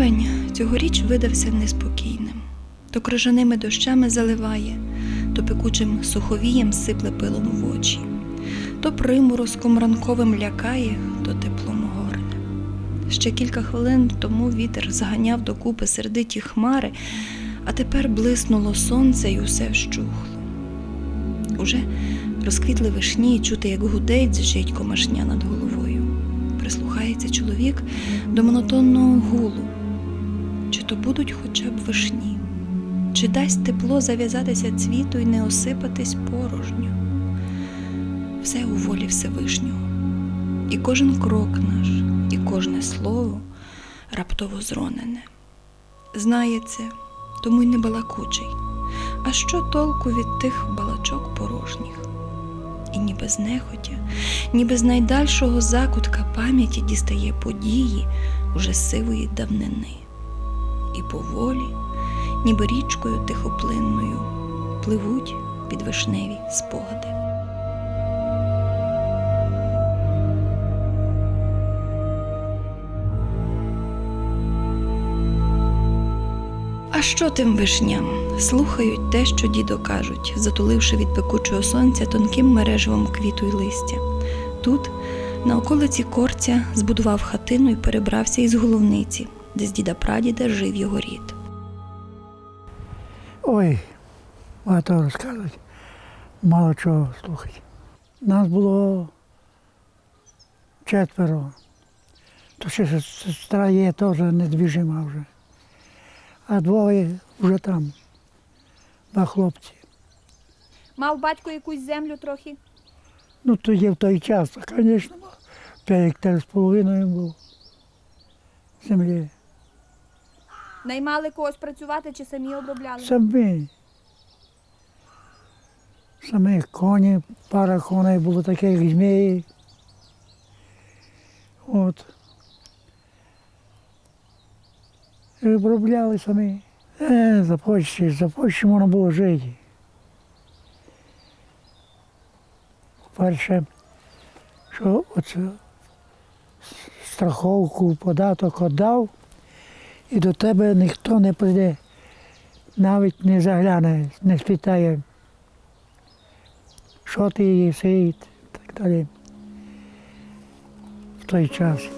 Травень цьогоріч видався неспокійним. То крижаними дощами заливає, то пекучим суховієм сипле пилом в очі, то приморозком ранковим лякає, то теплом горне. Ще кілька хвилин тому вітер заганяв докупи сердиті хмари, а тепер блиснуло сонце і усе вщухло. Уже розквітли вишні, і чути, як гуде й дзижить комашня над головою. Прислухається чоловік до монотонного гулу. Чи то будуть хоча б вишні? Чи дасть тепло зав'язатися цвіту і не осипатись порожньо? Все у волі Всевишнього. І кожен крок наш, і кожне слово раптово зронене. Знає це, тому й не балакучий. А що толку від тих балачок порожніх? І ніби знехотя, ніби з найдальшого закутка пам'яті дістає події уже сивої давнини. І поволі, ніби річкою тихоплинною, пливуть під вишневі спогади. А що тим вишням? Слухають те, що дідо кажуть, затуливши від пекучого сонця тонким мереживом квіту й листя. Тут, на околиці корця, збудував хатину і перебрався із головниці, де з діда прадіда жив його рід. Ой, багато розказують, мало чого слухати. Нас було четверо. То ще сестра є теж недвіжима вже. А двоє вже там, два хлопці. Мав батько якусь землю трохи. Ну, тоді в той час, звісно, п'ять гектар з половиною був землі. Наймали когось працювати чи самі обробляли? Самі. Самі коні, пара коней було таке, як змії. От. Обробляли самі. Е, за можна було жити. Перше, що оце страховку, податок віддав, і до тебе ніхто не прийде, навіть не загляне, не спитає, що ти їси і так далі. В той час.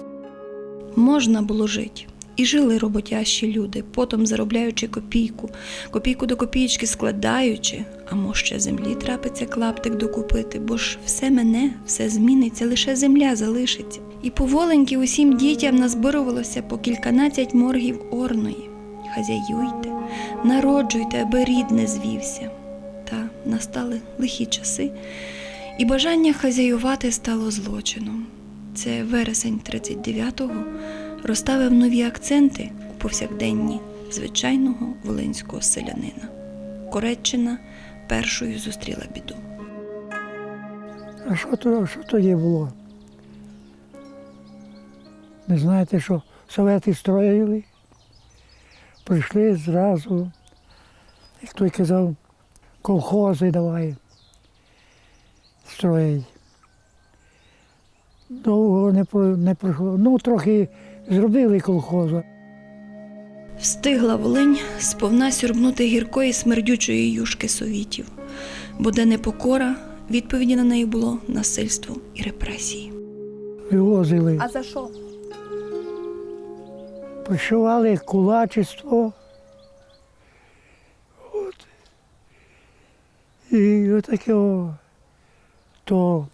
Можна було жити. І жили роботящі люди, потом заробляючи копійку, копійку до копійки складаючи, а мо ще землі трапиться клаптик докупити, бо ж все мене, все зміниться, лише земля залишиться. І поволеньки усім дітям назбирувалося по кільканадцять моргів орної. Хазяюйте, народжуйте, аби рід не звівся. Та настали лихі часи, і бажання хазяювати стало злочином. Це вересень 39-го розставив нові акценти у повсякденні звичайного волинського селянина. Кореччина першою зустріла біду. А що, то, що тоді було? Не знаєте, що совети строїли? Прийшли зразу, як той казав, колхози давай строїть. Довго не, не пройшло. Ну, трохи зробили колхозу. Встигла Волинь сповна сюрбнути гіркої смердючої юшки совітів, бо де непокора, відповіді на неї було насильство і репресії. Вивозили. А за що? Почували кулачество. От. І отаке о, то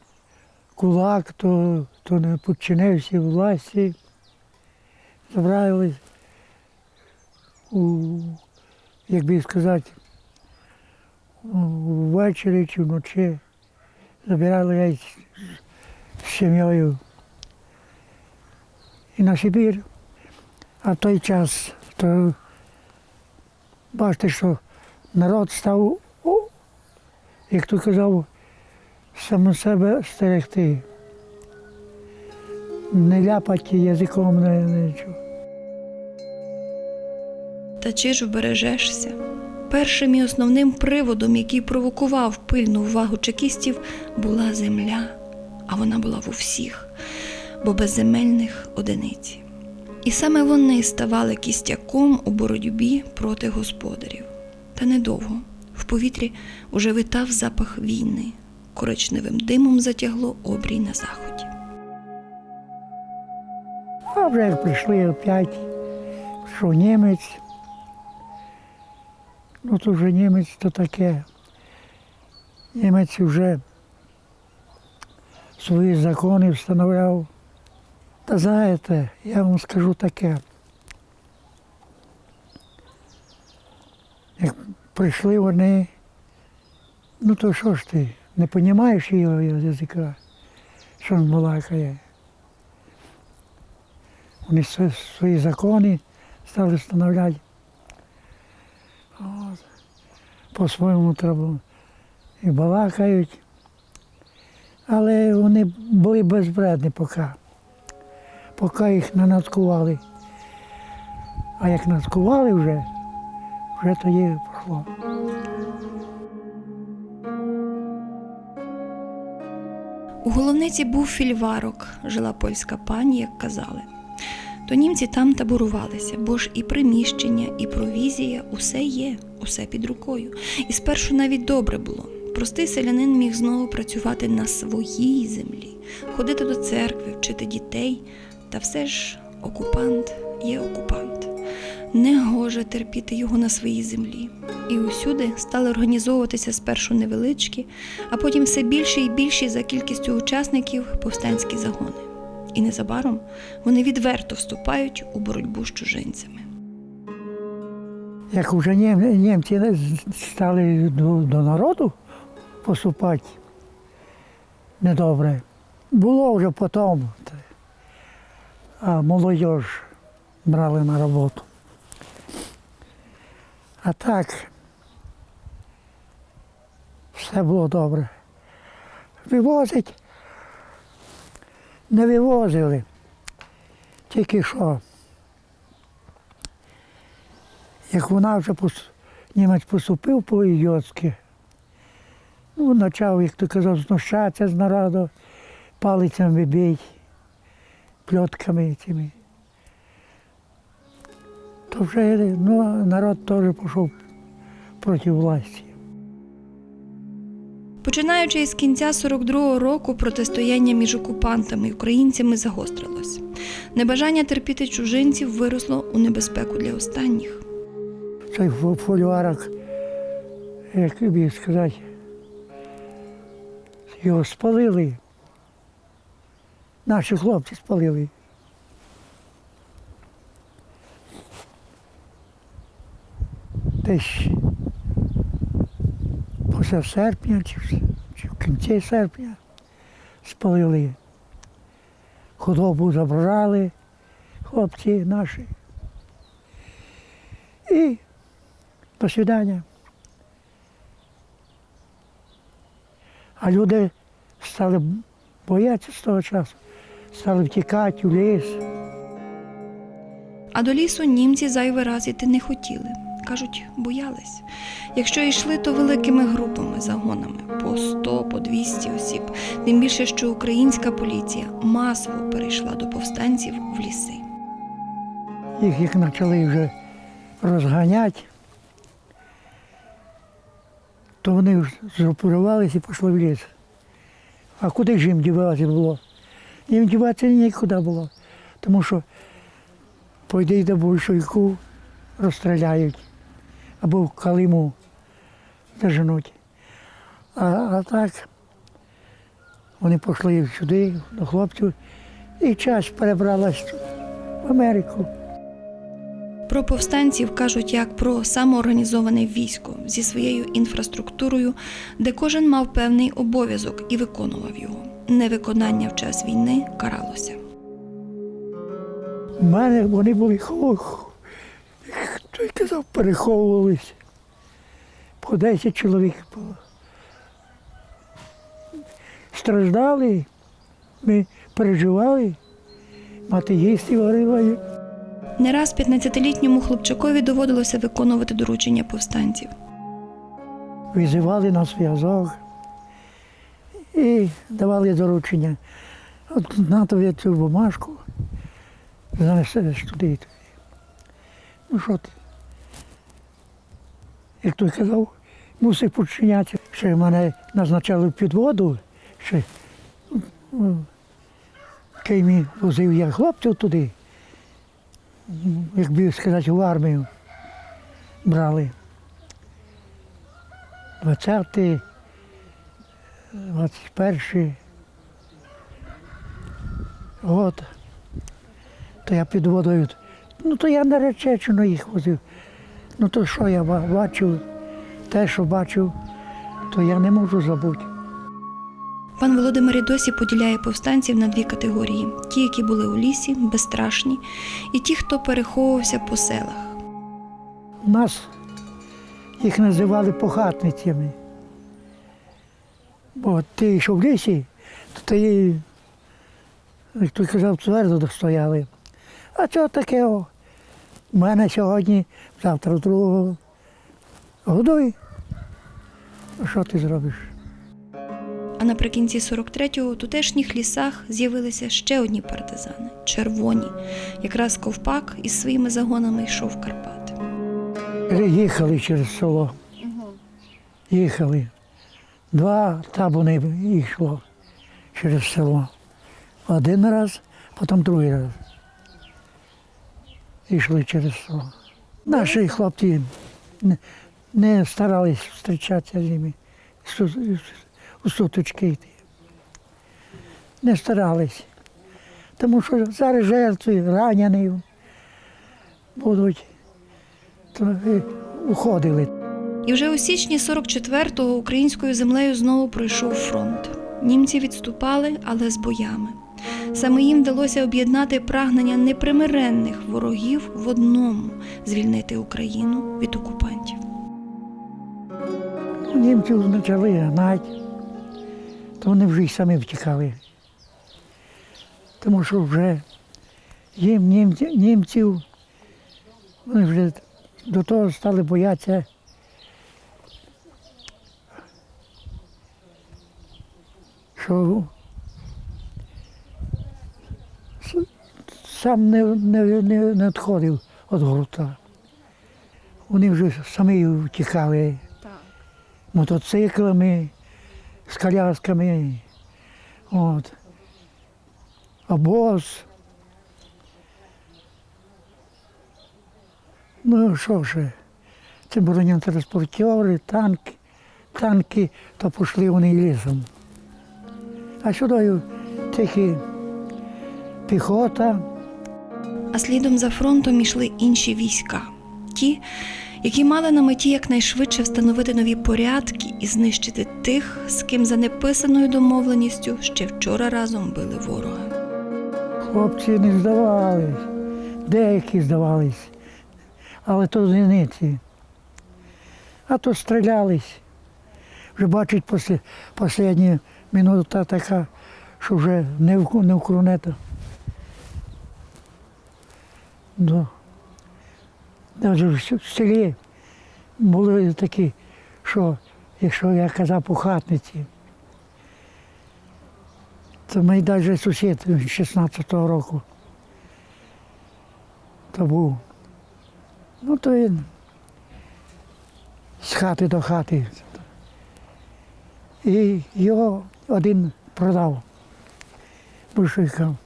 кулак, то, то не підчинився власті. Забрали у, як би сказати, ввечері чи вночі. Забирали геть з сім'єю і на Сибір. А в той час, то бачите, що народ став, як то казав, сам себе стерегти. Не ляпати язиком не, нічого. Та чи ж вбережешся? Першим і основним приводом, який провокував пильну увагу чекістів, була земля, а вона була в усіх, бо без земельних одиниці. І саме вони ставали кістяком у боротьбі проти господарів. Та недовго в повітрі уже витав запах війни, коричневим димом затягло обрій на заході. Вже як прийшли опять, що німець. Ну то вже німець то таке. Німець вже свої закони встановляв. Та знаєте, я вам скажу таке. Як прийшли вони, ну то що ж ти, не розумієш його язика, що він балакає. Вони св- свої закони стали встановляти. По-своєму треба і балакають. Але вони були безбредні поки. Поки їх не нацкували. А як нацкували вже, вже тоді пішло. У головниці був фільварок, жила польська пані, як казали. То німці там таборувалися, бо ж і приміщення, і провізія усе є, усе під рукою. І спершу навіть добре було. Простий селянин міг знову працювати на своїй землі, ходити до церкви, вчити дітей. Та все ж окупант є окупант. Не гоже терпіти його на своїй землі. І усюди стали організовуватися спершу невеличкі, а потім все більші і більші за кількістю учасників повстанські загони. І незабаром вони відверто вступають у боротьбу з чужинцями. Як вже нім- німці стали до, до народу поступати недобре, було вже потім, а молодь брали на роботу. А так все було добре. Вивозить, не вивозили, тільки що. Як вона вже німець поступив по ідіотськи, ну, почав, як ти казав, знущатися з народу, палицями бить, пльотками цими. То вже ну, народ теж пішов проти власті. Починаючи із кінця 42-го року, протистояння між окупантами і українцями загострилось. Небажання терпіти чужинців виросло у небезпеку для останніх. Цей фо- фольварок, як тобі сказати, його спалили. Наші хлопці спалили. Десь після серпня чи, в- чи в кінці серпня спалили. Худобу забрали хлопці наші. І до свидання. А люди стали боятися з того часу, стали втікати у ліс. А до лісу німці зайвий раз іти не хотіли. Кажуть, боялись. Якщо йшли, то великими групами, загонами, по 100, по 200 осіб. Тим більше, що українська поліція масово перейшла до повстанців в ліси. Їх як почали вже розганяти, то вони ж і пішли в ліс. А куди ж їм діватися було? Їм діватися нікуди було. Тому що пойде до большевику, розстріляють або в Калиму заженуть. А, а так вони пішли сюди, до хлопців, і час перебралась в Америку. Про повстанців кажуть як про самоорганізоване військо зі своєю інфраструктурою, де кожен мав певний обов'язок і виконував його. Невиконання в час війни каралося. У мене вони були хо- хто й казав, переховувались. По 10 чоловік було. Страждали, ми переживали, мати їсти варила. Не раз 15-літньому хлопчакові доводилося виконувати доручення повстанців. визивали на зв'язок і давали доручення. От на тобі цю бумажку, занесеш туди. Ну що ти? Як той казав, мусив починятися. Ще мене назначали в підводу, ще ну, Кеймі возив я хлопців туди, як би сказати, в армію брали. 20, 21 год. То я під водою. Ну то я на Речечину їх возив. Ну то що я ба- бачив, те, що бачив, то я не можу забути. Пан Володимир і досі поділяє повстанців на дві категорії: ті, які були у лісі, безстрашні, і ті, хто переховувався по селах. У нас їх називали похатницями. Бо ти йшов в лісі, то ти, як той казав, твердо стояли. А чого таке? У мене сьогодні, завтра другого. Годуй. А що ти зробиш? А наприкінці 43-го у тутешніх лісах з'явилися ще одні партизани червоні. Якраз ковпак із своїми загонами йшов в Карпати. Їхали через село. Їхали. Два табуни йшло через село. Один раз, потім другий раз. Йшли через село. Наші хлопці не, не старались зустрічатися з ними, у сутички йти. Не старались. Тому що зараз жертви, ранені будуть, то уходили. І вже у січні 44-го українською землею знову пройшов фронт. Німці відступали, але з боями. Саме їм вдалося об'єднати прагнення непримиренних ворогів в одному звільнити Україну від окупантів. Німців почали гнати, то вони вже й самі втікали. Тому що вже їм німці, німців, вони вже до того стали боятися. Що сам не, не, не, не відходив від гурта. Вони вже самі втікали Так. мотоциклами, з колясками. От. Обоз. Ну, що ж, це бронетранспортери, танки, танки, то пішли вони лісом. А сюди тільки піхота, А слідом за фронтом йшли інші війська, ті, які мали на меті якнайшвидше встановити нові порядки і знищити тих, з ким за неписаною домовленістю ще вчора разом били ворога. Хлопці не здавались, деякі здавались, але то зіниці. А то стрілялись. Вже бачить після останні минута така, що вже не в, не в кронета. Да. Навіть в селі були такі, що якщо я казав по хатниці, це мій навіть сусід 16-го року. То був. Ну, то він з хати до хати. І його один продав большевикам.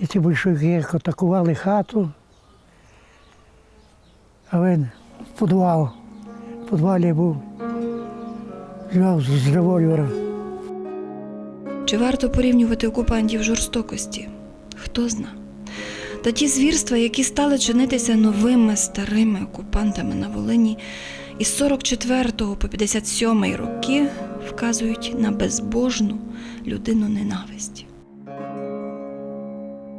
І ці большевики як атакували хату, а він в підвал. В підвалі був, взяв з револьвера. Чи варто порівнювати окупантів жорстокості? Хто зна? Та ті звірства, які стали чинитися новими старими окупантами на Волині із 44 по 57 роки, вказують на безбожну людину ненависть.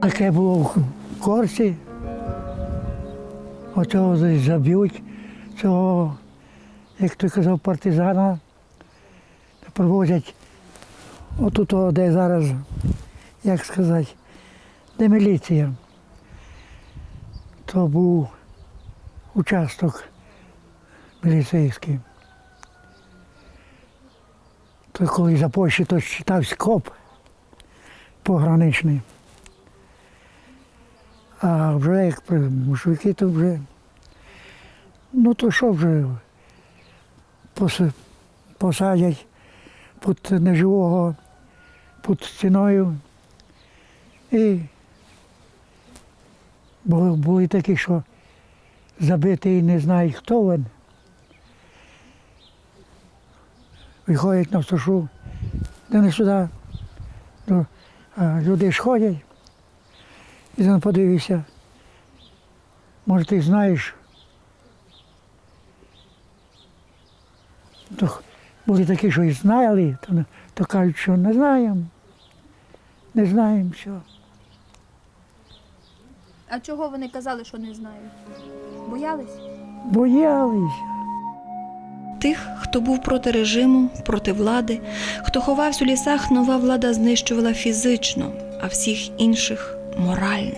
Таке було в Корсі. Оцього десь заб'ють, цього, як ти казав, партизана привозять отут, де зараз, як сказати, де міліція. То був участок міліцейський. То коли за Польщі, то вважався коп пограничний. А вже як мужики, то вже. Ну то що вже посадять під неживого, під стіною. І бу- були такі, що забиті і не знають, хто він. Виходять на стошу, де не сюди. Люди ж ходять. І ти подивишся. Може, ти знаєш. То були такі, що і знали, то, то кажуть, що не знаємо. Не знаємо все. А чого вони казали, що не знають? Боялись? Боялись. Тих, хто був проти режиму, проти влади, хто ховався у лісах, нова влада знищувала фізично, а всіх інших морально.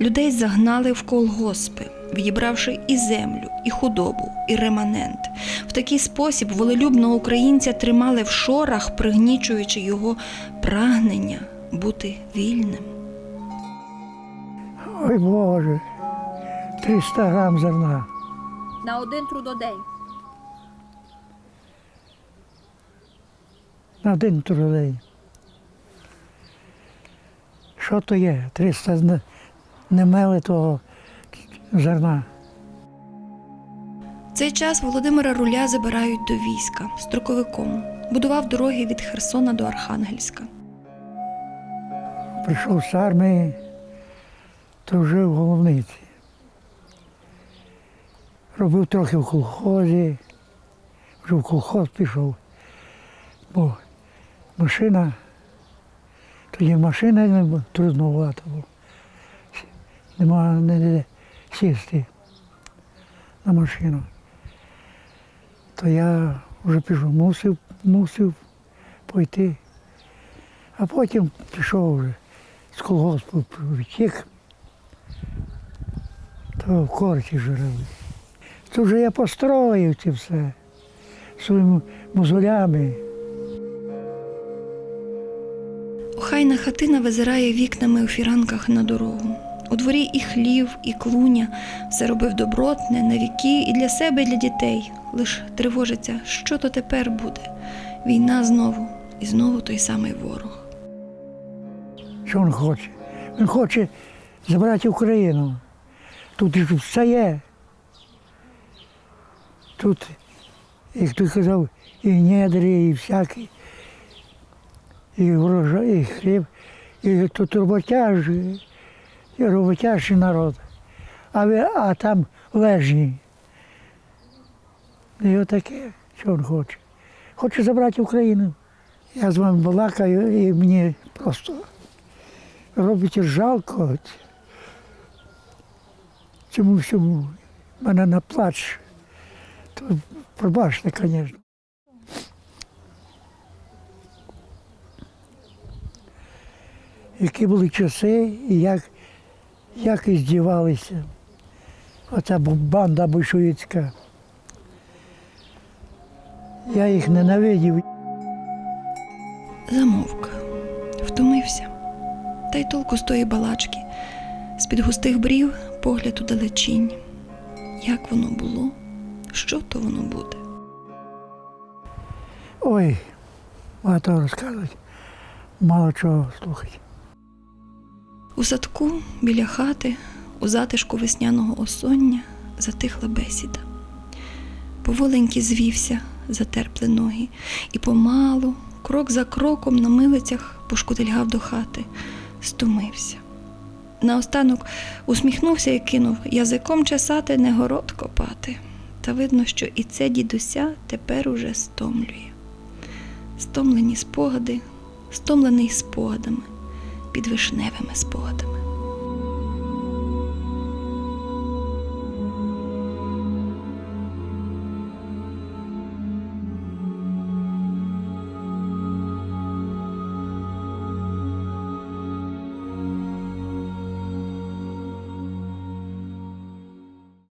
Людей загнали в колгоспи, відібравши і землю, і худобу, і реманент. В такий спосіб волелюбного українця тримали в шорах, пригнічуючи його прагнення бути вільним. Ой Боже, 300 грам зерна. На один трудодень. на один трудень. Що то є? 300 не, не мели того зерна. В цей час Володимира Руля забирають до війська строковиком. Будував дороги від Херсона до Архангельська. Прийшов з армії, то вже в головниці. Робив трохи в колхозі, вже в колхоз пішов, бо машина, тоді машина не було, трудновато було. Нема не сісти на машину. То я вже пішов, мусив, мусив пойти. А потім пішов вже з колгоспу втік, то в корті жили. Тут вже я построїв це все своїми мозолями. Охайна хатина визирає вікнами у фіранках на дорогу. У дворі і хлів, і клуня все робив добротне на віки і для себе, і для дітей. Лиш тривожиться, що то тепер буде. Війна знову, і знову той самий ворог. Що він хоче? Він хоче забрати Україну. Тут ж все є. Тут, як ти казав, і недри, і всякі, і врожай, і хліб, і тут роботяжі, і роботяжий народ. А, ви, а там лежні. І отаке, що він хоче. Хоче забрати Україну. Я з вами балакаю, і мені просто робить жалко цьому всьому. Мене на плач. То пробачте, звісно. Які були часи і як, як і здівалися. Оця банда большевицька. Я їх ненавидів. Замовк, втомився. Та й толку з тої балачки. З-під густих брів погляд у далечінь. Як воно було? Що то воно буде? Ой, багато розказують, мало чого слухати. У садку біля хати, у затишку весняного осоння затихла бесіда. Поволеньки звівся, затерпли ноги, і помалу, крок за кроком на милицях пошкутильгав до хати, стомився. Наостанок усміхнувся і кинув язиком чесати, не город копати. Та видно, що і це дідуся тепер уже стомлює. Стомлені спогади, стомлений спогадами, під вишневими спогадами.